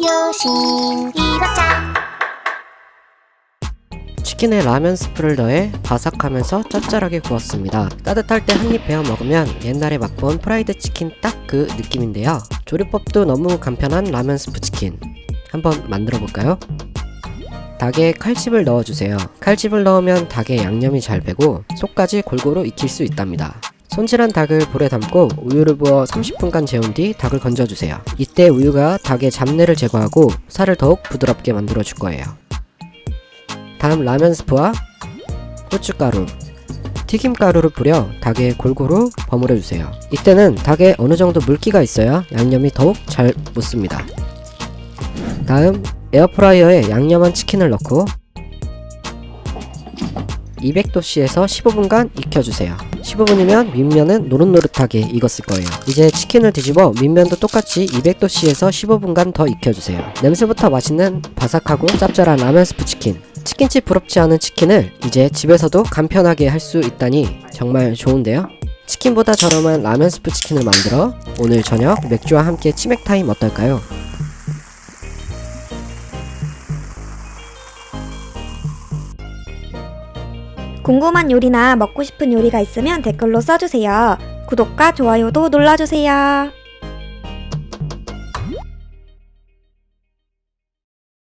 요신 이박자 치킨에 라면 스프를 더해 바삭하면서 짭짤하게 구웠습니다. 따뜻할 때 한 입 베어 먹으면 옛날에 맛본 프라이드 치킨 딱 그 느낌인데요. 조리법도 너무 간편한 라면 스프 치킨. 한번 만들어 볼까요? 닭에 칼집을 넣어주세요. 칼집을 넣으면 닭의 양념이 잘 배고 속까지 골고루 익힐 수 있답니다. 손질한 닭을 볼에 담고 우유를 부어 30분간 재운 뒤 닭을 건져주세요. 이때 우유가 닭의 잡내를 제거하고 살을 더욱 부드럽게 만들어 줄 거예요. 다음 라면 스프와 고춧가루, 튀김가루를 뿌려 닭에 골고루 버무려 주세요. 이때는 닭에 어느 정도 물기가 있어야 양념이 더욱 잘 묻습니다. 다음 에어프라이어에 양념한 치킨을 넣고 200도씨에서 15분간 익혀주세요. 15분이면 밑면은 노릇노릇하게 익었을 거예요. 이제 치킨을 뒤집어 밑면도 똑같이 200도씨에서 15분간 더 익혀주세요. 냄새부터 맛있는 바삭하고 짭짤한 라면 스프 치킨. 치킨집 부럽지 않은 치킨을 이제 집에서도 간편하게 할 수 있다니 정말 좋은데요? 치킨보다 저렴한 라면 스프 치킨을 만들어 오늘 저녁 맥주와 함께 치맥 타임 어떨까요? 궁금한 요리나 먹고 싶은 요리가 있으면 댓글로 써주세요. 구독과 좋아요도 눌러주세요.